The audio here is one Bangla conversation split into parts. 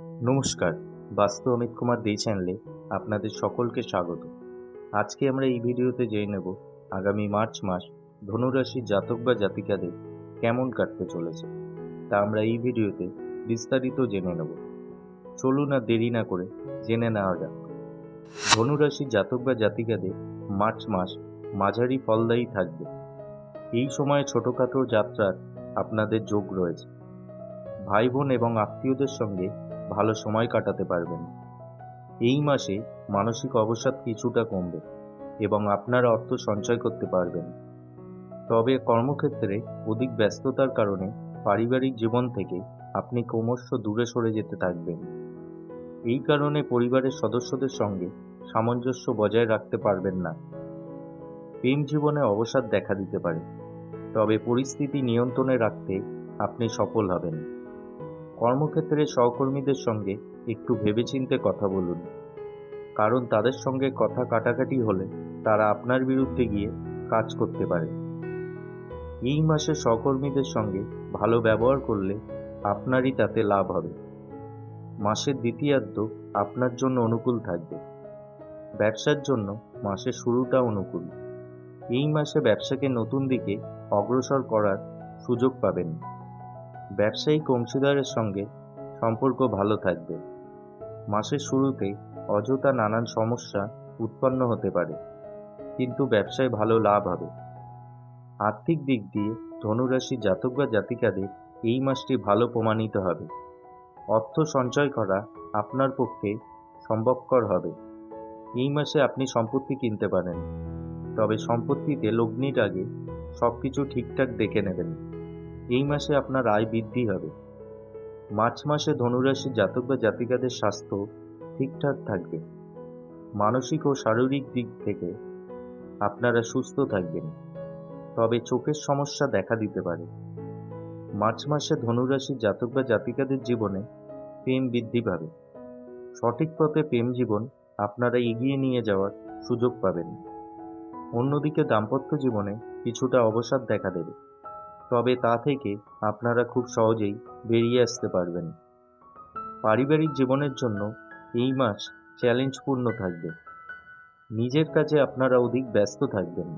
নমস্কার, বাস্তু অমিত কুমার দেই চ্যানেলে আপনাদের সকলকে স্বাগত। আজকে আমরা এই ভিডিওতে জেনে নেব আগামী মার্চ মাস ধনুরাশির জাতক বা জাতিকাদের কেমন কাটতে চলেছে। তা আমরা এই ভিডিওতে বিস্তারিত জেনে নেব। চলুন আর দেরি না করে জেনে নেওয়া যাক। ধনুরাশির জাতক বা জাতিকাদের মার্চ মাস মাঝারি ফলদায়ী থাকবে। এই সময়ে ছোটোখাটো যাত্রার আপনাদের যোগ রয়েছে। ভাই বোন এবং আত্মীয়দের সঙ্গে ভালো সময় কাটাতে পারবেন। এই মাসে মানসিক অবসাদ কিছুটা কমবে এবং আপনারা অর্থ সঞ্চয় করতে পারবেন। তবে কর্মক্ষেত্রে অধিক ব্যস্ততার কারণে পারিবারিক জীবন থেকে আপনি ক্রমশ দূরে সরে যেতে থাকবেন। এই কারণে পরিবারের সদস্যদের সঙ্গে সামঞ্জস্য বজায় রাখতে পারবেন না। প্রেম জীবনে অবসাদ দেখা দিতে পারে, তবে পরিস্থিতি নিয়ন্ত্রণে রাখতে আপনি সফল হবেন। কর্মক্ষেত্রে সহকর্মীদের সঙ্গে একটু ভেবেচিন্তে কথা বলুন। কারণ তাদের সঙ্গে কথা কাটাকাটি হলে তারা আপনার বিরুদ্ধে গিয়ে কাজ করতে পারে। এই মাসে সহকর্মীদের সঙ্গে ভালো ব্যবহার করলে আপনারই তাতে লাভ হবে। মাসের দ্বিতীয়ার্ধ আপনার জন্য অনুকূল থাকবে। ব্যবসার জন্য মাসের শুরুটা অনুকূল। এই মাসে ব্যবসাকে নতুন দিকে অগ্রসর করার সুযোগ পাবেন। ব্যবসায়িক অংশীদারের সঙ্গে সম্পর্ক ভালো থাকবে। মাসের শুরুতে অযথা নানান সমস্যা উৎপন্ন হতে পারে, কিন্তু ব্যবসায় ভালো লাভ হবে। আর্থিক দিক দিয়ে ধনুরাশি জাতক বা জাতিকাদের এই মাসটি ভালো প্রমাণিত হবে। অর্থ সঞ্চয় করা আপনার পক্ষে সম্ভবকর হবে। এই মাসে আপনি সম্পত্তি কিনতে পারেন, তবে সম্পত্তিতে লগ্নির আগে সব কিছু ঠিকঠাক দেখে নেবেন। এই মাসে আপনার আয় বৃদ্ধি হবে। মার্চ মাসে ধনুরাশি জাতক বা জাতিকাদের স্বাস্থ্য ঠিকঠাক থাকবে। মানসিক ও শারীরিক দিক থেকে আপনারা সুস্থ থাকবেন। তবে চোখের সমস্যা দেখা দিতে পারে। মার্চ মাসে ধনুরাশি জাতক বা জাতিকাদের জীবনে প্রেম বৃদ্ধি পাবে। সঠিক পথে প্রেম জীবন আপনারা এগিয়ে নিয়ে যাওয়ার সুযোগ পাবেন। অন্যদিকে দাম্পত্য জীবনে কিছুটা অবসাদ দেখা দেবে। তবে তা থেকে আপনারা খুব সহজেই বেরিয়ে আসতে পারবেন। পারিবারিক জীবনের জন্য এই মাস চ্যালেঞ্জপূর্ণ থাকবে। নিজের কাজে আপনারা অধিক ব্যস্ত থাকবেন।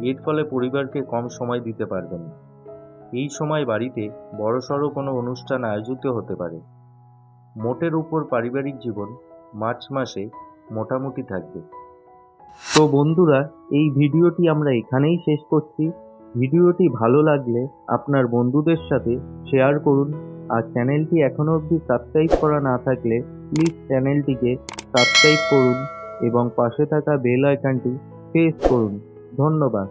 এর ফলে পরিবারকে কম সময় দিতে পারবেন। এই সময় বাড়িতে বড়সড় কোনো অনুষ্ঠান আয়োজিত হতে পারে। মোটের উপর পারিবারিক জীবন মার্চ মাসে মোটামুটি থাকবে। তো বন্ধুরা, এই ভিডিওটি আমরা এখানেই শেষ করছি। ভিডিওটি ভালো লাগলে আপনার বন্ধুদের সাথে শেয়ার করুন আর চ্যানেলটি এখনও অবধি সাবস্ক্রাইব করা না থাকলে প্লিজ চ্যানেলটিকে সাবস্ক্রাইব করুন এবং পাশে থাকা বেল আইকনটি প্রেস করুন। ধন্যবাদ।